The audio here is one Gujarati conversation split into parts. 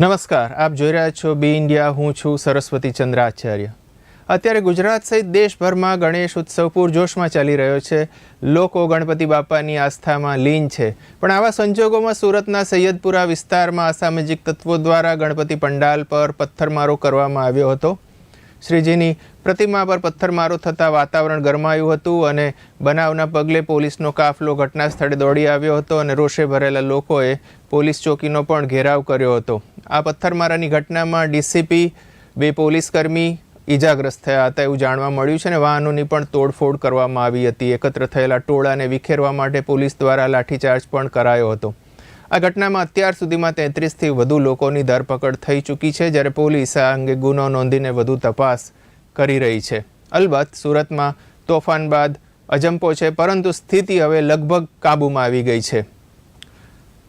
નમસ્કાર, આપ જોઈ રહ્યા છો બી ઇન્ડિયા, હું છું સરસ્વતી ચંદ્રાચાર્ય. અત્યારે ગુજરાત સહિત દેશભરમાં ગણેશ ઉત્સવ પૂરજોશમાં ચાલી રહ્યો છે. લોકો ગણપતિ બાપાની આસ્થામાં લીન છે. પણ આવા સંજોગોમાં સુરતના સૈયદપુરા વિસ્તારમાં અસામાજિક તત્વો દ્વારા ગણપતિ પંડાલ પર પથ્થરમારો કરવામાં આવ્યો હતો. શ્રીજીની પ્રતિમા પર પથ્થરમારો થતાં વાતાવરણ ગરમાયું હતું અને બનાવના પગલે પોલીસનો કાફલો ઘટના સ્થળે દોડી આવ્યો હતો અને રોષે ભરેલા લોકોએ પોલીસ ચોકીનો પણ ઘેરાવ કર્યો હતો. આ પથ્થરમારાની ઘટનામાં ડીસીપી, બે પોલીસકર્મી ઈજાગ્રસ્ત થયા હતા એવું જાણવા મળ્યું છે અને વાહનોની પણ તોડફોડ કરવામાં આવી હતી. એકત્ર થયેલા ટોળાને વિખેરવા માટે પોલીસ દ્વારા લાઠીચાર્જ પણ કરાયો હતો. આ ઘટનામાં અત્યાર સુધીમાં તેત્રીસથી વધુ લોકોની ધરપકડ થઈ ચૂકી છે, જ્યારે પોલીસ આ અંગે ગુનો નોંધીને વધુ તપાસ કરી રહી છે. અલબત્ત, સુરતમાં તોફાન બાદ અજંપો છે, પરંતુ સ્થિતિ હવે લગભગ કાબૂમાં આવી ગઈ છે.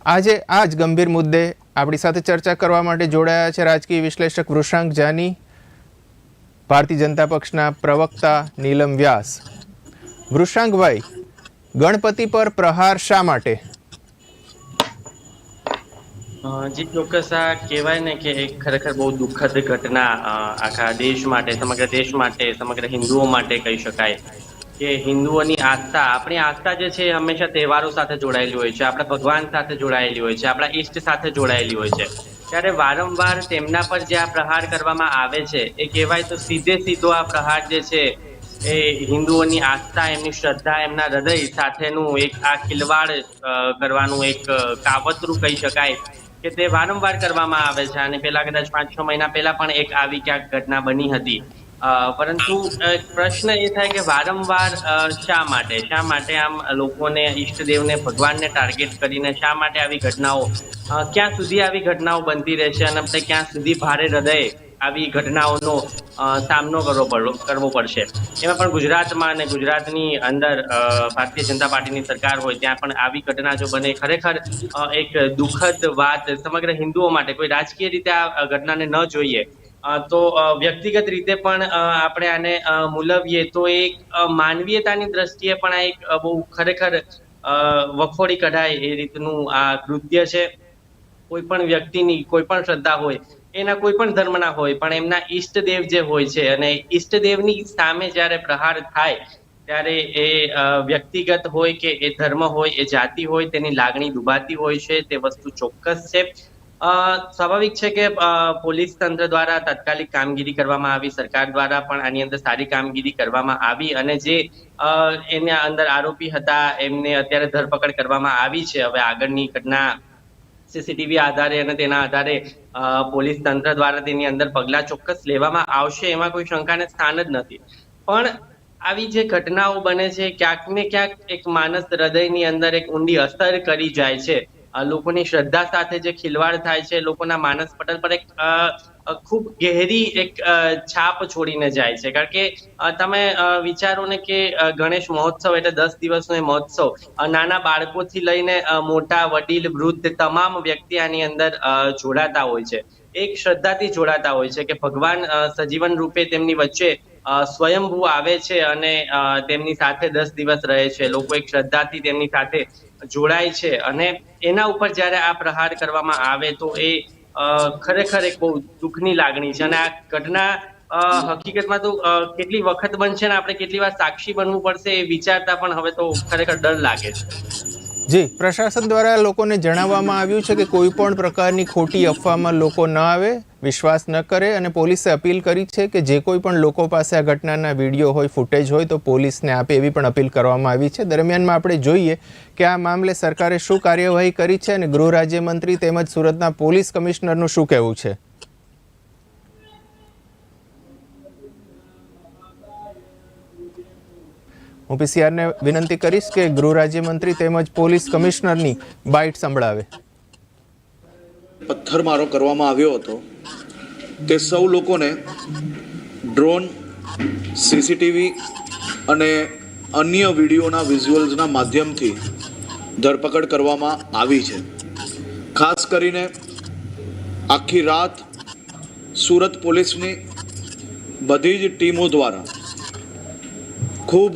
આજે આ જ ગંભીર મુદ્દે આપણી સાથે ચર્ચા કરવા માટે જોડાયા છે રાજકીય વિશ્લેષક વૃષાંક જાની, ભારતીય જનતા પક્ષના પ્રવક્તા નીલમ વ્યાસ. વૃષાંકભાઈ, ગણપતિ પર પ્રહાર શા માટે? જી ચોક્કસ આ કહેવાય ને કે એક ખરેખર બહુ દુઃખદ ઘટના આખા દેશ માટે, સમગ્ર દેશ માટે, સમગ્ર હિન્દુઓ માટે કહી શકાય કે હિન્દુઓની આસ્થા, આપણી આસ્થા જે છે હંમેશા તહેવારો સાથે જોડાયેલી હોય છે, આપણા ભગવાન સાથે જોડાયેલી હોય છે, આપણા ઈષ્ટ સાથે જોડાયેલી હોય છે. ત્યારે વારંવાર તેમના પર જે આ પ્રહાર કરવામાં આવે છે, એ કહેવાય તો સીધે સીધો આ પ્રહાર જે છે એ હિન્દુઓની આસ્થા, એમની શ્રદ્ધા, એમના હૃદય સાથેનું એક આ ખિલવાડ કરવાનું એક કાવતરું કહી શકાય. કે તે વારંવાર કરવામાં આવે છે અને પેલા કદાચ પાંચ છ મહિના પહેલા પણ એક આવી ક્યાંક ઘટના બની હતી. પરંતુ પ્રશ્ન એ થાય કે વારંવાર શા માટે? શા માટે આમ લોકોને, ઈષ્ટદેવને, ભગવાનને ટાર્ગેટ કરીને શા માટે આવી ઘટનાઓ ક્યાં સુધી આવી ઘટનાઓ બનતી રહેશે અને આપણે ક્યાં સુધી ભારે હૃદયે આવી ઘટનાઓનો સામનો કરવો કરવો પડશે. એમાં પણ ગુજરાતમાં અને ગુજરાતની અંદર ભારતીય જનતા પાર્ટીની સરકાર હોય ત્યાં પણ આવી ઘટના જો બને, ખરેખર એક દુઃખદ વાત સમગ્ર હિન્દુઓ માટે, કોઈ રાજકીય રીતે આ ઘટનાને ન જોઈએ તો વ્યક્તિગત રીતે પણ આપણે આને મૂલવીએ તો એક માનવીયતાની દ્રષ્ટિએ પણ આ એક બહુ ખરેખર વખોડી કઢાય એ રીતનું આ કૃત્ય છે. કોઈ પણ વ્યક્તિની કોઈ પણ શ્રદ્ધા હોય એના કોઈ પણ ધર્મના હોય, પણ એમના ઈષ્ટદેવ જે હોય છે અને ઈષ્ટદેવની સામે જ્યારે પ્રહાર થાય, ત્યારે એ વ્યક્તિગત હોય કે એ ધર્મ હોય, એ જાતિ હોય, તેની લાગણી દુભાતી હોય છે, તે વસ્તુ ચોક્કસ છે. સ્વાભાવિક છે કે પોલીસ તંત્ર દ્વારા તાત્કાલિક કામગીરી કરવામાં આવી, સરકાર દ્વારા પણ આની અંદર સારી કામગીરી કરવામાં આવી અને જે એના અંદર આરોપી હતા, એમને અત્યારે ધરપકડ કરવામાં આવી છે. હવે આગળની ઘટના સીસીટીવી આધારે અને તેના આધારે પોલીસ તંત્ર દ્વારા તેની અંદર પગલાં ચોક્કસ લેવામાં આવશે, એમાં કોઈ શંકાને સ્થાન જ નથી. પણ આવી જે ઘટનાઓ બને છે ક્યાંક ને ક્યાંક એક માનસ હૃદયની અંદર એક ઊંડી અસર કરી જાય છે. લોકોની શ્રદ્ધા સાથે જે ખિલવાડ થાય છે, લોકોના માનસ પટલ પર એક ખૂબ ગહેરી એક છાપ છોડીને જાય છે. કારણ કે તમે વિચારો ને કે ગણેશ મહોત્સવ એટલે દસ દિવસનો એ મહોત્સવ નાના બાળકોથી લઈને મોટા, વડીલ, વૃદ્ધ તમામ વ્યક્તિ આની અંદર જોડાતા હોય છે. એક શ્રદ્ધાથી જોડાતા હોય છે કે ભગવાન સજીવન રૂપે તેમની વચ્ચે સ્વયંભૂ આવે છે અને તેમની સાથે દસ દિવસ રહે છે. લોકો એક શ્રદ્ધાથી તેમની સાથે જોડાય છે અને એના ઉપર જ્યારે આ પ્રહાર કરવામાં આવે તો એ ખરેખર એક બહુ દુઃખની લાગણી છે. અને આ ઘટના હકીકતમાં તો કેટલી વખત બનશે ને આપણે કેટલી વાર સાક્ષી બનવું પડશે એ વિચારતા પણ હવે તો ખરેખર ડર લાગે છે. જી. પ્રશાસન દ્વારા લોકોને જણાવવામાં આવ્યું છે કે કોઈ પણ પ્રકારની ખોટી અફવામાં લોકો ન આવે, વિશ્વાસ ન કરે અને પોલીસે અપીલ કરી છે કે જે કોઈ પણ લોકો પાસે આ ઘટનાના વીડિયો હોય, ફૂટેજ હોય, તો પોલીસને આપે એવી પણ અપીલ કરવામાં આવી છે. દરમિયાનમાં આપણે જોઈએ કે આ મામલે સરકારે શું કાર્યવાહી કરી છે અને ગૃહ રાજ્યમંત્રી તેમજ સુરતના પોલીસ કમિશનરનું શું કહેવું છે? હું પીસીઆરને વિનંતી કરીશ કે ગૃહ રાજ્યમંત્રી તેમજ પોલીસ કમિશનરની બાઇટ સંભળાવે. પથ્થરમારો કરવામાં આવ્યો હતો તે સૌ લોકોને ડ્રોન, સીસીટીવી અને અન્ય વિડીયોના વિઝ્યુઅલ્સના માધ્યમથી ધરપકડ કરવામાં આવી છે. ખાસ કરીને આખી રાત સુરત પોલીસની બધી જ ટીમો દ્વારા ખૂબ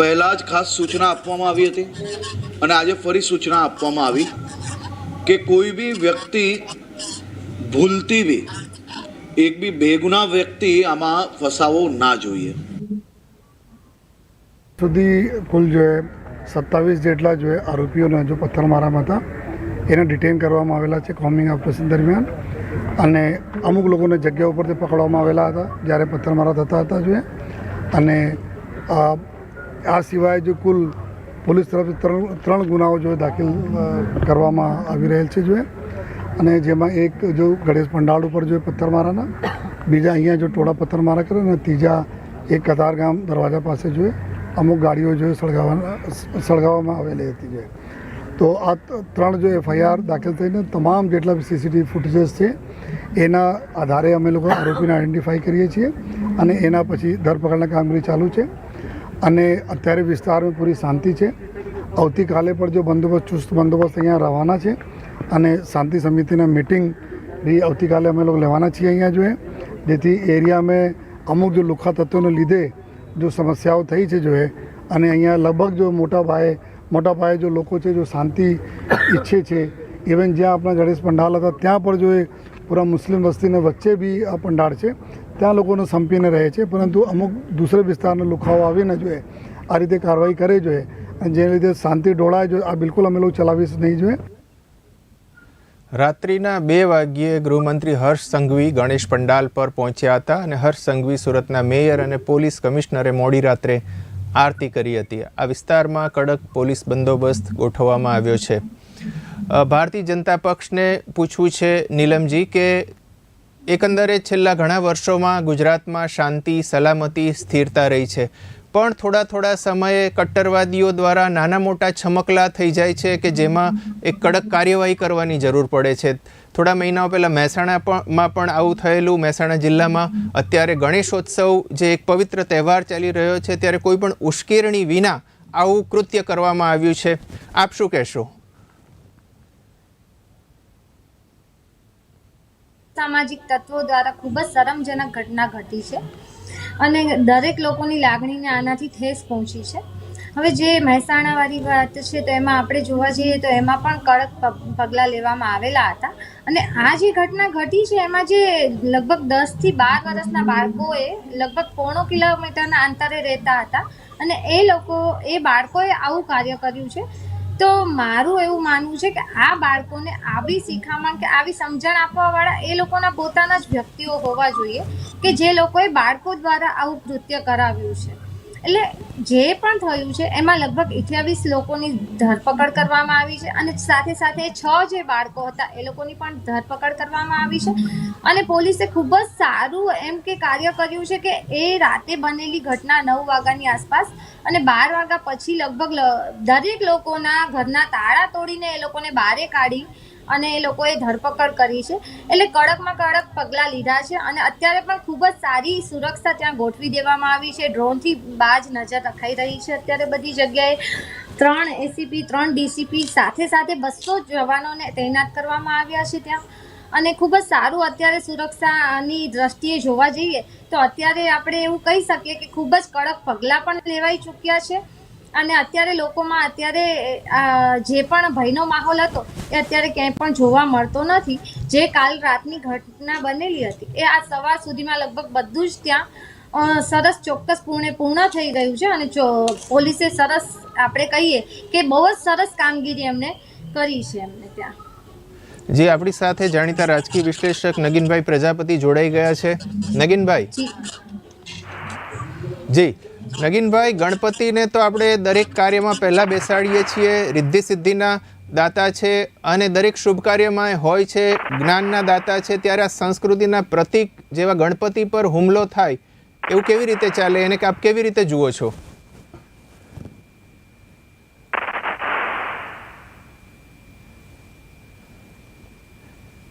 પહેલાં જ ખાસ સૂચના આપવામાં આવી હતી અને આજે ફરી સૂચના આપવામાં આવી કે કોઈ બી વ્યક્તિ ભૂલતી બી, એક બી બેગુના વ્યક્તિ આમાં ફસાવો ના જોઈએ. સુધી કુલ જોઈએ સત્તાવીસ જેટલા જોઈએ આરોપીઓને જો પથ્થરમારામાં હતા, એને ડિટેન કરવામાં આવેલા છે કોમિંગ ઓપરેશન દરમિયાન. અને અમુક લોકોને જગ્યા ઉપરથી પકડવામાં આવેલા હતા, જ્યારે પથ્થરમારા થતા હતા જોઈએ અને આ સિવાય જો કુલ પોલીસ તરફથી ત્રણ ત્રણ ગુનાઓ જો દાખલ કરવામાં આવી રહેલ છે જો અને જેમાં એક જો ગણેશ પંડાળ ઉપર જો પથ્થરમારાના, બીજા અહીંયા જો ટોળા પથ્થરમારા કરે અને ત્રીજા એક કતારગામ દરવાજા પાસે જો અમુક ગાડીઓ જો સળગાવવા સળગાવવામાં આવેલી હતી જોઈએ તો આ ત્રણ જો એફઆઈઆર દાખલ થઈને તમામ જેટલા સીસીટીવી ફૂટેજીસ છે, એના આધારે અમે લોકો આરોપીને આઈડેન્ટિફાઈ કરીએ છીએ અને એના પછી ધરપકડના કામગીરી ચાલુ છે. અને અત્યારે વિસ્તારમાં પૂરી શાંતિ છે. આવતીકાલે પણ જો બંદોબસ્ત, ચુસ્ત બંદોબસ્ત અહીંયા રહેવાના છે અને શાંતિ સમિતિના મિટિંગ બી આવતીકાલે અમે લોકો લેવાના છીએ અહીંયા જોઈએ. જેથી એરિયામાં અમુક જો લુખા તત્વોને લીધે જો સમસ્યાઓ થઈ છે જોઈએ અને અહીંયા લગભગ જો મોટા પાયે મોટા પાયે જો લોકો છે જો શાંતિ ઈચ્છે છે ઇવન જ્યાં આપણા ગણેશ પંડાલ હતા, ત્યાં પણ જો એ પૂરા મુસ્લિમ વસ્તીને વચ્ચે બી આ પંડાળ છે. ત્યાં લોકોને સંપીને રહે છે, પરંતુ અમુક દૂસરા વિસ્તારના લુખાઓ આવીને જોઈએ, આ રીતે કાર્યવાહી કરે જોઈએ, અને જેને લીધે શાંતિ ઢોળાય જો, આ બિલકુલ અમે લોકો ચલાવીશ નહીં જોઈએ. રાત્રિના બે વાગ્યે ગૃહમંત્રી હર્ષ સંઘવી ગણેશ પંડાલ પર પહોંચ્યા હતા અને હર્ષ સંઘવી સુરતના મેયર અને પોલીસ કમિશનરે મોડી રાત્રે આરતી કરી હતી. આ વિસ્તારમાં કડક પોલીસ બંદોબસ્ત ગોઠવવામાં આવ્યો છે. ભારતીય જનતા પક્ષને પૂછવું છે, નીલમજી, કે એકંદરે છેલ્લા ઘણા વર્ષોમાં ગુજરાતમાં શાંતિ, સલામતી, સ્થિરતા રહી છે. પણ થોડા થોડા સમયે કટ્ટરવાદીઓ દ્વારા નાના મોટા છમકલા થઈ જાય છે કે જેમાં એક કડક કાર્યવાહી કરવાની જરૂર પડે છે. થોડા મહિનાઓ પહેલાં મહેસાણામાં પણ આવું થયેલું. મહેસાણા જિલ્લામાં અત્યારે ગણેશોત્સવ જે એક પવિત્ર તહેવાર ચાલી રહ્યો છે, ત્યારે કોઈ પણ ઉશ્કેરણી વિના આવું કૃત્ય કરવામાં આવ્યું છે. આપ શું કહેશો? સામાજિક તત્વો દ્વારા ખૂબ જ શરમજનક ઘટના ઘટી છે અને દરેક લોકોની લાગણીને આનાથી ઠેસ પહોંચી છે. હવે જે મહેસાણાવાળી વાત છે તો એમાં આપણે જોવા જઈએ તો એમાં પણ કડક પગલાં લેવામાં આવેલા હતા અને આ જે ઘટના ઘટી છે એમાં જે લગભગ દસથી બાર વર્ષના બાળકોએ લગભગ પોણો કિલોમીટરના અંતરે રહેતા હતા અને એ લોકો, એ બાળકોએ આવું કાર્ય કર્યું છે તો મારું એવું માનવું છે કે આ બાળકોને આવી શિખામણ કે આવી સમજણ આપવાવાળા એ લોકોના પોતાના જ વ્યક્તિઓ હોવા જોઈએ કે જે લોકોએ બાળકો દ્વારા આવું કૃત્ય કરાવ્યું છે. એટલે જે પણ થયું છે, એમાં લગભગ અઠ્યાવીસ લોકોની ધરપકડ કરવામાં આવી છે અને સાથે સાથે છ જે બાળકો હતા, એ લોકોની પણ ધરપકડ કરવામાં આવી છે. અને પોલીસે ખૂબ જ સારું એમ કે કાર્ય કર્યું છે કે એ રાતે બનેલી ઘટના નવ વાગ્યાની આસપાસ અને બાર વાગ્યા પછી લગભગ દરેક લોકોના ઘરના તાળા તોડીને એ લોકોને બારે કાઢી અને એ લોકોએ ધરપકડ કરી છે. એટલે કડકમાં કડક પગલાં લીધા છે અને અત્યારે પણ ખૂબ જ સારી સુરક્ષા ત્યાં ગોઠવી દેવામાં આવી છે. ડ્રોનથી બાજ નજર રખાઈ રહી છે. અત્યારે બધી જગ્યાએ ત્રણ એસીપી ત્રણ ડીસીપી સાથે સાથે બસો જવાનોને તૈનાત કરવામાં આવ્યા છે ત્યાં. અને ખૂબ જ સારું અત્યારે સુરક્ષાની દ્રષ્ટિએ જોવા જઈએ તો અત્યારે આપણે એવું કહી શકીએ કે ખૂબ જ કડક પગલાં પણ લેવાઈ ચૂક્યા છે. અને અત્યારે લોકોમાં અત્યારે જે પણ ભયનો માહોલ હતો એ અત્યારે ક્યાંય પણ જોવા મળતો નથી. જે કાલ રાતની ઘટના બનેલી હતી એ આ સવાર સુધીમાં લગભગ બધું જ ત્યાં સરસ ચોક્કસ પૂર્ણે પૂર્ણ થઈ ગયું છે. અને પોલીસે સરસ આપણે કહીએ કે બહુ જ સરસ કામગીરી એમને કરી છે એમને ત્યાં. જે આપણી સાથે જાણીતા રાજકીય વિશ્લેષક નગીનભાઈ પ્રજાપતિ જોડાઈ ગયા છે. નગીનભાઈ. જી. જી. નગીનભાઈ, ગણપતિને તો આપણે દરેક કાર્યમાં પહેલાં બેસાડીએ છીએ. રિદ્ધિ સિદ્ધિના દાતા છે અને દરેક શુભ કાર્યમાં હોય છે, જ્ઞાનના દાતા છે. ત્યારે આ સંસ્કૃતિના પ્રતીક જેવા ગણપતિ પર હુમલો થાય, એવું કેવી રીતે ચાલે એને આપ કેવી રીતે જુઓ છો?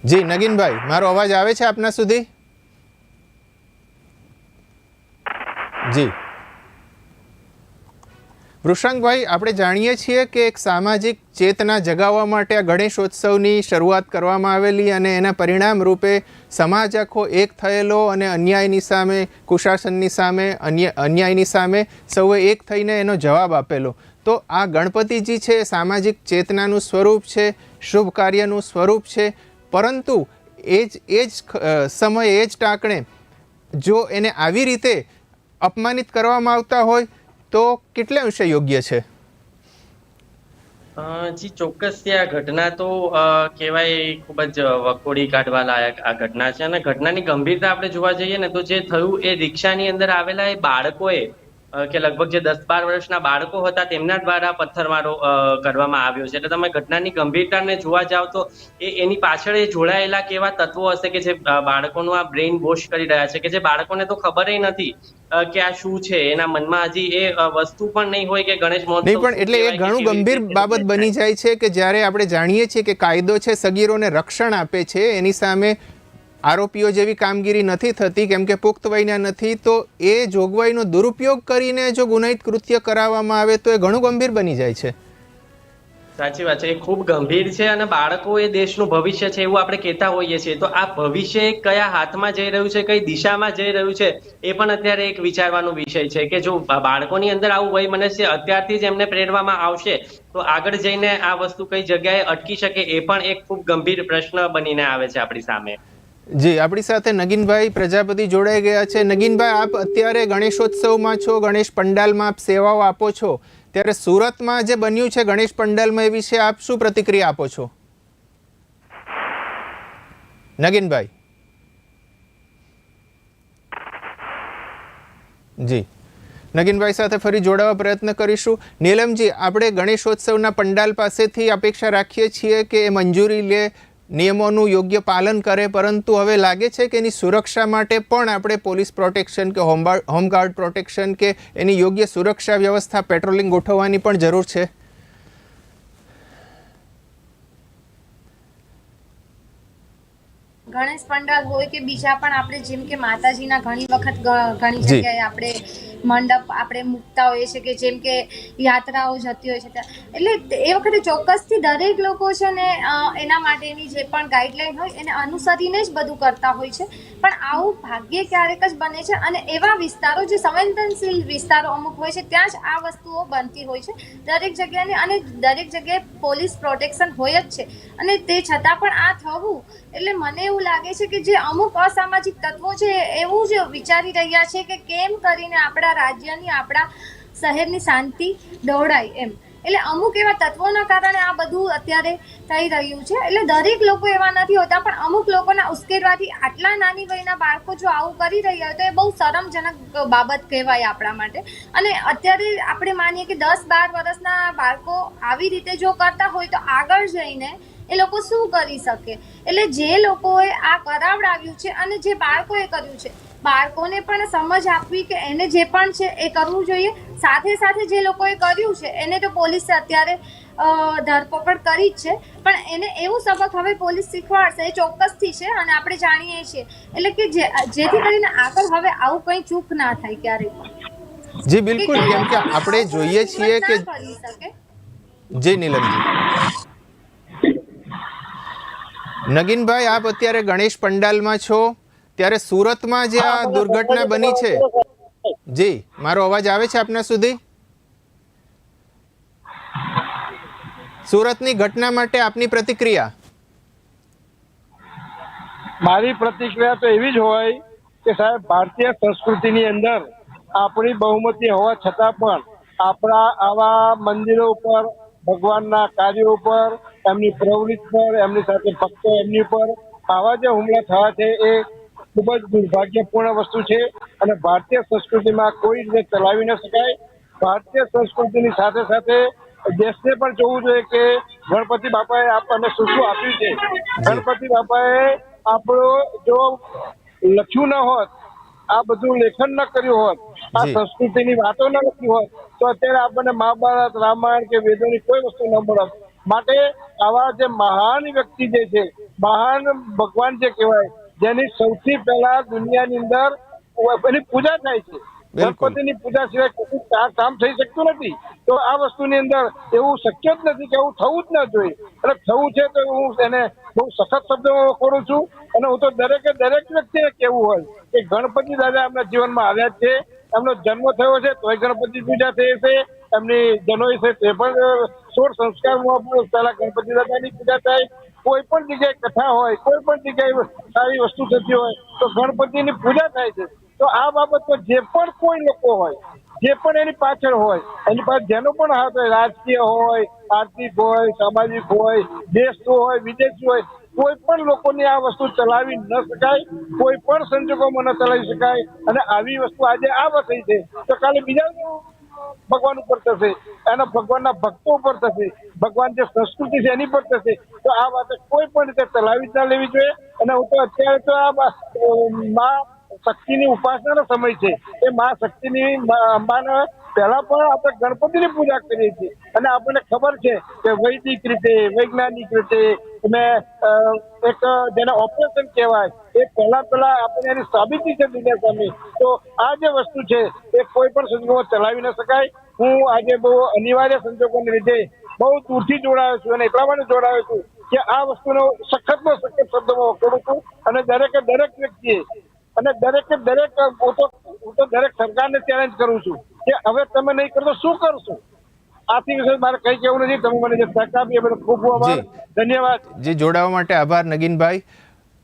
જી, નગીનભાઈ, મારો અવાજ આવે છે આપના સુધી? જી. વૃષાંકભાઈ આપણે જાણીએ છીએ કે એક સામાજિક ચેતના જગાવવા માટે આ ગણેશોત્સવની શરૂઆત કરવામાં આવેલી અને એના પરિણામ રૂપે સમાજ આખો એક થયેલો અને અન્યાયની સામે, કુશાસનની સામે, અન્ય, અન્યાયની સામે સૌએ એક થઈને એનો જવાબ આપેલો. તો આ ગણપતિજી છે સામાજિક ચેતનાનું સ્વરૂપ છે, શુભ કાર્યનું સ્વરૂપ છે, પરંતુ એ જ એ જ સમયે એ જ ટાંકણે જો એને આવી રીતે અપમાનિત કરવામાં આવતા હોય તો કેટલા અંશે યોગ્ય છે? જી, ચોક્કસ આ ઘટના તો કહેવાય ખૂબ જ વખોડી કાઢવા લાયક આ ઘટના છે. અને ઘટનાની ગંભીરતા આપણે જોવા જઈએ ને તો જે થયું એ રિક્ષાની અંદર આવેલા એ બાળકોએ કે લગભગ જે દસ બાર વર્ષના બાળકો હતા તેમના દ્વારા પથ્થરમારો કરવામાં આવ્યો છે. એટલે તમે ઘટનાની ગંભીરતાને જોવા જાવ તો એ એની પાછળ એ જોડાયેલા કેવા તત્વો હશે કે જે બાળકોનું આ બ્રેઇન વોશ કરી રહ્યા છે? કે જે બાળકોને તો ખબર નથી કે આ શું છે? એના મનમાં હજી એ વસ્તુ પણ નહીં હોય કે ગણેશ મહોત્સવ નહીં પણ એટલે એ ઘણું ગંભીર બાબત બની જાય છે કે જ્યારે આપણે જાણીએ છીએ કે કાયદો છે સગીરોને રક્ષણ આપે છે એની સામે આરોપીઓ જેવી કામગીરી નથી થતી, કેમ કે પુખ્ત વયના નથી, તો એ જોગવાઈનો દુરુપયોગ કરીને જો ગુનાહિત કૃત્ય કરાવવામાં આવે તો એ ઘણું ગંભીર બની જાય છે. સાચી વાત છે. એ ખૂબ ગંભીર છે અને બાળકો એ દેશનું ભવિષ્ય છે એવું આપણે કહેતા હોઈએ છીએ. તો આ ભવિષ્ય કયા હાથમાં જઈ રહ્યું છે, કઈ દિશામાં જઈ રહ્યું છે, એ પણ અત્યારે એક વિચારવાનો વિષય છે કે જો બાળકોની અંદર આવું વય મને છે અત્યારથી જ એમને પ્રેરવામાં આવશે, તો આગળ જઈને આ વસ્તુ કઈ જગ્યાએ અટકી શકે એ પણ એક ખૂબ ગંભીર પ્રશ્ન બનીને આવે છે આપણી સામે. જી, આપણી સાથે નગીનભાઈ પ્રજાપતિ જોડાઈ ગયા છે. નગીનભાઈ, આપ અત્યારે ગણેશોત્સવમાં છો, ગણેશ પંડાલમાં આપ સેવાઓ આપો છો. ત્યારે સુરતમાં જે બન્યું છે ગણેશ પંડાલમાં એ વિશે આપ શું પ્રતિક્રિયા આપો છો? નગીનભાઈ. જી. નગીનભાઈ સાથે ફરી જોડાવા પ્રયત્ન કરીશું. નીલમજી, આપણે ગણેશોત્સવના પંડાલ પાસેથી અપેક્ષા રાખીએ છીએ કે એ મંજૂરી લે નિયમોનું યોગ્ય પાલન કરે પરંતુ હવે લાગે છે કે એની સુરક્ષા માટે પણ આપણે પોલીસ પ્રોટેક્શન કે home guard home guard protection કે એની યોગ્ય સુરક્ષા વ્યવસ્થા પેટ્રોલિંગ ગોઠવવાની પણ જરૂર છે. ગણેશ પંડાલ હોય કે બીજા પણ આપણે જેમ કે માતાજીના ઘણી વખત ઘણી જગ્યાએ આપણે મંડપ આપણે મૂકતા હોઈએ છીએ કે જેમ કે યાત્રાઓ જતી હોય છે ત્યાં. એટલે એ વખતે ચોક્કસથી દરેક લોકો છે ને એના માટેની જે પણ ગાઈડલાઈન હોય એને અનુસરીને જ બધું કરતા હોય છે. પણ આવું ભાગ્યે ક્યારેક જ બને છે અને એવા વિસ્તારો જે સંવેદનશીલ વિસ્તારો અમુક હોય છે, ત્યાં જ આ વસ્તુઓ બનતી હોય છે. દરેક જગ્યાની અને દરેક જગ્યાએ પોલીસ પ્રોટેક્શન હોય જ છે. અને તે છતાં પણ આ થવું, એટલે મને એવું લાગે છે કે જે અમુક અસામાજિક તત્વો છે, એવું જ વિચારી રહ્યા છે કે કેમ કરીને આપણા રાજ્યની, આપણા શહેરની શાંતિ દોડાય એમ. એટલે અમુક એવા તત્વોના કારણે આ બધું અત્યારે થઈ રહ્યું છે. એટલે દરેક લોકો એવા નથી હોતા, પણ અમુક લોકોના ઉશ્કેરવાથી આટલા નાની વયના બાળકો જો આવું કરી રહ્યા હોય તો એ બહુ શરમજનક બાબત કહેવાય આપણા માટે. અને અત્યારે આપણે માનીએ કે દસ બાર વર્ષના બાળકો આવી રીતે જો કરતા હોય તો આગળ જઈને એ લોકો શું કરી શકે? એટલે જે લોકોએ આ કરાવડાવ્યું છે અને જે બાળકોએ કર્યું છે બાળકોને પણ સમજ આપવી કે એને જે પણ છે એ કરવું જોઈએ. સાથે સાથે જે લોકોએ કર્યું છે એને તો પોલીસે અત્યારે ધરપકડ કરી જ છે. પણ એને એવું સબક હવે પોલીસ શીખવાડશે એ ચોક્કસથી છે અને આપણે જાણીએ છીએ. એટલે કે જે જેથી કરીને આગળ હવે આવું કંઈ ચૂક ના થાય ક્યારેય. પણ જી બિલકુલ. કેમ કે આપણે જોઈએ છીએ કે જી નીલમજી. નગીનભાઈ આપ અત્યારે ગણેશ પંડાલમાં છો? ત્યારે સુરતમાં જે આ દુર્ઘટના બની છે? જી મારો અવાજ આવે છે આપના સુધી? સુરતની ઘટના માટે આપની પ્રતિક્રિયા? મારી પ્રતિક્રિયા તો એવી જ હોય કે સાહેબ ભારતીય સંસ્કૃતિની અંદર આપણી બહુમતી હોવા છતાં પણ આપણા આવા મંદિરો ઉપર ભગવાનના કાર્યો ઉપર એમની પ્રવૃત્તિ પર એમની સાથે ભક્તો એમની ઉપર આવા જે હુમલા થયા છે એ ખૂબ જ દુર્ભાગ્યપૂર્ણ વસ્તુ છે અને ભારતીય સંસ્કૃતિમાં કોઈ રીતે ચલાવી ન શકાય. ભારતીય સંસ્કૃતિની સાથે સાથે દેશને પણ જોવું જોઈએ કે ગણપતિ બાપાએ આપણને શું શું આપ્યું છે. ગણપતિ બાપાએ આપણો જો લખ્યું ન હોત આ બધું લેખન ન કર્યું હોત આ. સંસ્કૃતિની વાતો ન લખી હોત તો અત્યારે આપણને મહાભારત રામાયણ કે વેદોની કોઈ વસ્તુ ન મળત માટે આવા જે મહાન વ્યક્તિ જે છે મહાન ભગવાન જે કહેવાય જેની સૌથી પહેલા દુનિયાની અંદર એની પૂજા થાય છે. ગણપતિની પૂજા સિવાય કોઈ કામ થઈ શકતું નથી. તો આ વસ્તુની અંદર એવું શક્ય જ નથી કે એવું થવું જ ન જોઈએ. એટલે થવું છે તો હું એને બહુ સખત શબ્દોમાં વખોડું છું. અને હું તો દરેકે દરેક વ્યક્તિને કેવું હોય કે ગણપતિ દાદા એમના જીવનમાં આવ્યા છે. એમનો જન્મ થયો છે તોય ગણપતિ પૂજા થઈ છે એમની જનોઈ છે તે પણ સોળ સંસ્કારમાં પણ પહેલા ગણપતિ દાદાની પૂજા થાય. કોઈ પણ જગ્યાએ કથા હોય, કોઈ પણ જગ્યાએ સારી વસ્તુ થતી હોય, તો ગણપતિની પૂજા થાય છે. તો આ બાબતમાં જે પણ કોઈ લોકો હોય, જે પણ એની પાછળ હોય, એની પાસે જેનો પણ હાથ હોય, રાજકીય હોય, આર્થિક હોય, સામાજિક હોય, દેશનું હોય, વિદેશી હોય, કોઈ પણ લોકોની આ વસ્તુ ચલાવી ન શકાય, કોઈ પણ સંજોગોમાં ન ચલાવી શકાય. અને આવી વસ્તુ આજે આ થઈ છે. તો કાલે બીજા ભગવાન ઉપર થશે. એના ભગવાનના ભક્તો ઉપર થશે. ભગવાન જે સંસ્કૃતિ છે એની પર થશે. તો આ વાતે કોઈ પણ રીતે ચલાવી ના લેવી જોઈએ. અને હું તો અત્યારે તો આ મા શક્તિની ઉપાસનાનો સમય છે. એ મા શક્તિની અંબાના પહેલા પણ આપણે ગણપતિની પૂજા કરીએ છીએ. અને આપણને ખબર છે કે વૈદિક રીતે, વૈજ્ઞાનિક રીતે અને એક જેને ઓપરેશન કહેવાય, એ પહેલા પહેલા આપણે એની સાબિતી છે દુનિયા સામે. તો આ જે વસ્તુ છે, એ કોઈ પણ સંજોગોમાં ચલાવી ન શકાય. હું આજે બહુ અનિવાર્ય સંજોગોને લીધે બહુ દૂરથી જોડાયો છું અને એટલા માટે જોડાયો છું કે આ વસ્તુનો સખતમાં સખત શબ્દોમાં વખોડું છું અને દરેકે દરેક વ્યક્તિએ અને દરેકે દરેક હું તો દરેક સરકારને ચેલેન્જ કરું છું. કે હવે તમે નહીં કરો શું કરશો? આથી વિશે મારે કઈ કહેવું નથી. તમે મને જે તક આપી એ ખૂબ ખૂબ આભાર. ધન્યવાદ. જે જોડાવા માટે આભાર નગીનભાઈ.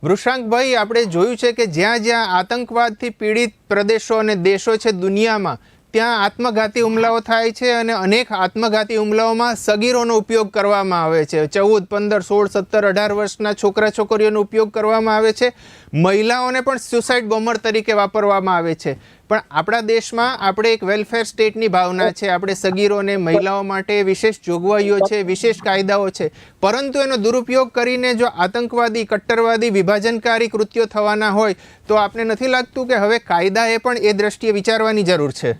વૃષાંકભાઈ આપણે જોયું છે કે જ્યાં જ્યાં આતંકવાદથી પીડિત પ્રદેશો અને દેશો છે દુનિયામાં ત્યાં આત્મઘાતી હુમલાઓ થાય છે અને અનેક આત્મઘાતી હુમલાઓમાં સગીરોનો ઉપયોગ કરવામાં આવે છે. ચૌદ પંદર સોળ સત્તર અઢાર વર્ષના છોકરા છોકરીઓનો ઉપયોગ કરવામાં આવે છે. મહિલાઓને પણ સુસાઇડ બોમ્બર તરીકે વાપરવામાં આવે છે. પણ આપણા દેશમાં આપણે એક વેલફેર સ્ટેટની ભાવના છે. આપણે સગીરોને મહિલાઓ માટે વિશેષ જોગવાઈઓ છે, વિશેષ કાયદાઓ છે. પરંતુ એનો દુરુપયોગ કરીને જો આતંકવાદી, કટ્ટરવાદી, વિભાજનકારી કૃત્યો થવાના હોય, તો આપને નથી લાગતું કે હવે કાયદાએ પણ એ દ્રષ્ટિએ વિચારવાની જરૂર છે?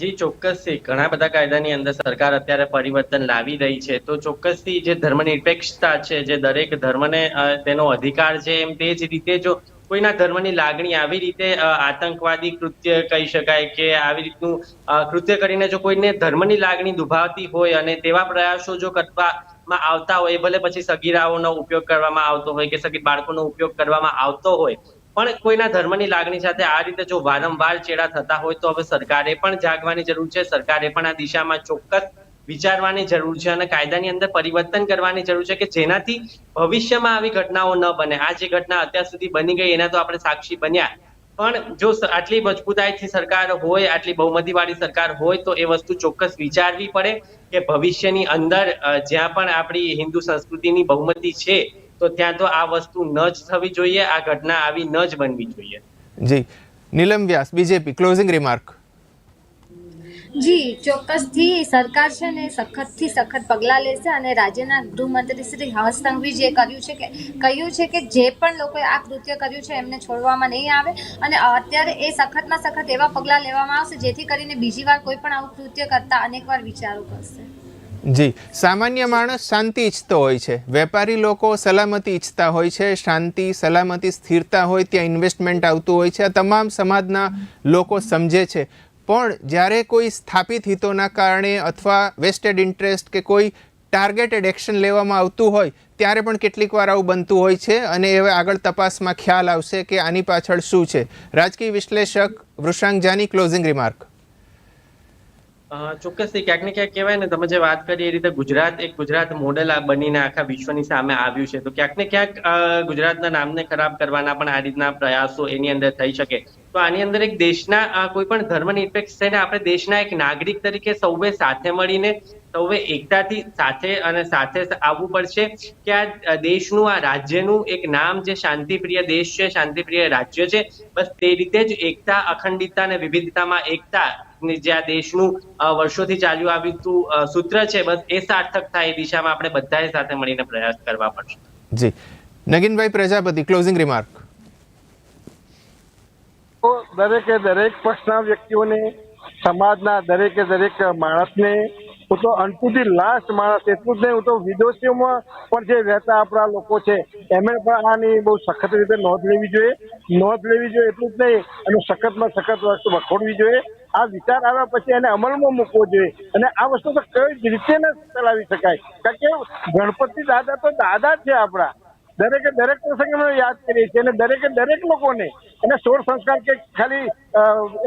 જી, ચોક્કસથી. ઘણા બધા કાયદાની અંદર સરકાર અત્યારે પરિવર્તન લાવી રહી છે. તો ચોક્કસથી જે ધર્મનિરપેક્ષતા છે, જે દરેક ધર્મને તેનો અધિકાર છે, એમ તે જ રીતે જો કોઈના ધર્મની લાગણી આવી રીતે આતંકવાદી કૃત્ય કહી શકાય કે આવી રીતનું કૃત્ય કરીને જો કોઈને ધર્મની લાગણી દુભાવતી હોય અને તેવા પ્રયાસો જો કરવામાં આવતા હોય ભલે પછી સગીરાઓનો ઉપયોગ કરવામાં આવતો હોય કે સગીર બાળકોનો ઉપયોગ કરવામાં આવતો હોય, પણ કોઈના ધર્મની લાગણી સાથે આ રીતે જો વારંવાર ચેડા થતા હોય તો હવે સરકારે પણ જાગવાની જરૂર છે. સરકારે પણ આ દિશામાં ચોક્કસ વિચારવાની જરૂર છે અને કાયદાની અંદર પરિવર્તન કરવાની જરૂર છે કે જેનાથી ભવિષ્યમાં આવી ઘટનાઓ ન બને. આ જે ઘટના અત્યાર સુધી બની ગઈ એના તો આપણે સાક્ષી બન્યા. પણ જો આટલી મજબૂતાઈથી સરકાર હોય, આટલી બહુમતીવાળી સરકાર હોય, તો એ વસ્તુ ચોક્કસ વિચારવી પડે કે ભવિષ્યની અંદર જ્યાં પણ આપણી હિન્દુ સંસ્કૃતિની બહુમતી છે, તો ત્યાં તો આ વસ્તુ ન જ થવી જોઈએ, આ ઘટના આવી ન જ બનવી જોઈએ. જી. Neelam Vyas, BJP closing remark જી, ચોક્કસથી સરકાર છે ને સખતથી સખત પગલાં લેશે અને રાજ્યના ગૃહમંત્રી શ્રી હર્ષ સંઘવી જે કર્યું છે કે, કહ્યું છે કે જે પણ લોકોએ આ કૃત્ય કર્યું છે એમને છોડવામાં નહીં આવે અને અત્યારે એ સખતમાં સખત એવા પગલાં લેવામાં આવશે જેથી કરીને બીજી વાર કોઈ પણ આવું કૃત્ય કરતા અનેકવાર વિચારો કરશે. જી, સામાન્ય માણસ શાંતિ ઈચ્છતો હોય છે. વેપારી લોકો સલામતી ઈચ્છતા હોય છે, શાંતિ, સલામતી, સ્થિરતા હોય, ત્યાં ઇન્વેસ્ટમેન્ટ આવતું હોય છે. આ તમામ સમાજના લોકો સમજે છે. પણ જ્યારે કોઈ સ્થાપિત હિતોના કારણે અથવા વેસ્ટેડ ઇન્ટરેસ્ટ કે કોઈ ટાર્ગેટેડ એક્શન લેવામાં આવતું હોય, ત્યારે પણ કેટલીક વાર આવું બનતું હોય છે અને હવે આગળ તપાસમાં ખ્યાલ આવશે કે આની પાછળ શું છે. રાજકીય વિશ્લેષક વૃષાંક જાની ક્લોઝિંગ રિમાર્ક ચોક્કસથી ક્યાંક ને ક્યાંક કહેવાય ને, તમે જે વાત કરી એ રીતે ગુજરાત એક ગુજરાત મોડેલ આ બનીને આખા વિશ્વની સામે આવ્યું છે. તો ક્યાંક ને ક્યાંક ગુજરાતના નામને ખરાબ કરવાના પણ આ રીતના પ્રયાસો એની અંદર થઈ શકે. તો આની અંદર એક દેશના કોઈ પણ ધર્મનિરપેક્ષ થઈને આપણે દેશના એક નાગરિક તરીકે સૌએ સાથે મળીને, સૌએ એકતાથી સાથે અને સાથે આવવું પડશે કે આ દેશનું, આ રાજ્યનું એક નામ જે શાંતિપ્રિય દેશ છે, શાંતિપ્રિય રાજ્ય છે, બસ તે રીતે જ એકતા, અખંડિતતા અને વિવિધતામાં એકતા જે આ દેશનું વર્ષોથી ચાલ્યું આવ્યું સૂત્ર છે, બસ એ સાર્થક થાય એ દિશામાં આપણે બધાએ સાથે મળીને પ્રયાસ કરવા પડશે. જી. નગીનભાઈ પ્રજાપતિ ક્લોઝિંગ રિમાર્ક દરેકે દરેક પક્ષના વ્યક્તિઓને, સમાજના દરેકે દરેક માણસને, હું તો અંતુથી લાસ્ટ માણસ, એટલું જ નહીં, હું તો વિદેશીઓમાં પણ જે રહેતા આપણા લોકો છે એમણે પણ આની બહુ સખત રીતે નોંધ લેવી જોઈએ. નોંધ લેવી જોઈએ એટલું જ નહીં, અને સખતમાં સખત વસ્તુ વખોડવી જોઈએ. આ વિચાર આવ્યા પછી એને અમલમાં મૂકવો જોઈએ. અને આ વસ્તુ તો કઈ રીતે ન ચલાવી શકાય. કારણ કે ગણપતિ દાદા તો દાદા છે આપણા. દરેકે દરેક પ્રસંગે અમે યાદ કરીએ છીએ અને દરેકે દરેક લોકોને અને સોળ સંસ્કાર કે ખાલી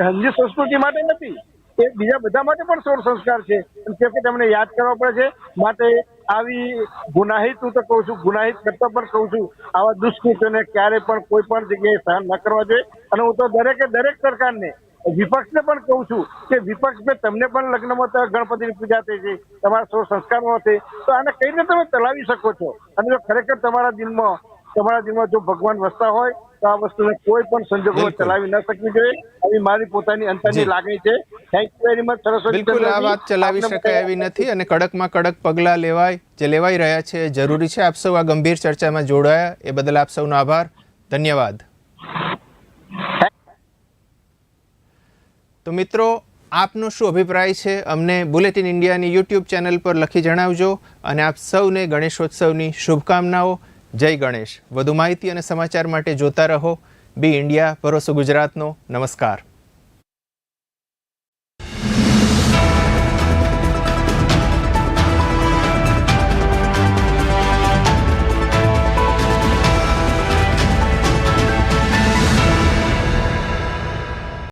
હિન્દી સંસ્કૃતિ માટે નથી, એ બીજા બધા માટે પણ સોળ સંસ્કાર છે. તે વખતે અમને યાદ કરવા પડે છે. માટે આવી ગુનાહિત, હું તો કહું છું, ગુનાહિત કરતા પણ કહું છું, આવા દુષ્કૃત્યોને ક્યારે પણ કોઈ પણ જગ્યાએ સહન ન કરવા જોઈએ. અને હું તો દરેકે દરેક સરકારને વિપક્ષને પણ કહું છું કે વિપક્ષ મેં તમને પણ લગ્નમાં ગણપતિ ગણપતિની પૂજા થઈ છે તમારા સોળ સંસ્કારમાં છે તો આને કઈ રીતે તમે ચલાવી શકો છો? અને જો ખરેખર તમારા દિલમાં તમારા દિલમાં જો ભગવાન વસતા હોય તો આ વસ્તુને કોઈ પણ સંજોગોમાં ચલાવી ન શકવી જોઈએ. આવી મારી પોતાની અંતરની. લાગણી છે. Thank you very much Saraswati બિલકુલ આ વાત ચલાવી શકાય એવી નથી અને કડકમાં કડક પગલાં લેવાય જે લેવાઈ રહ્યા છે જરૂરી છે. આપ સૌ આ ગંભીર ચર્ચામાં જોડાયા. એ બદલ આપ સૌનો આભાર. ધન્યવાદ. તો મિત્રો, આપનો શું અભિપ્રાય છે? અમને બુલેટિન ઇન્ડિયાની યુટ્યુબ ચેનલ પર લખી જણાવજો અને આપ સૌને ગણેશોત્સવની શુભકામનાઓ. જય ગણેશ. વધુ માહિતી અને સમાચાર માટે જોતા રહો. બી ઇન્ડિયા, ભરોસો ગુજરાતનો. નમસ્કાર.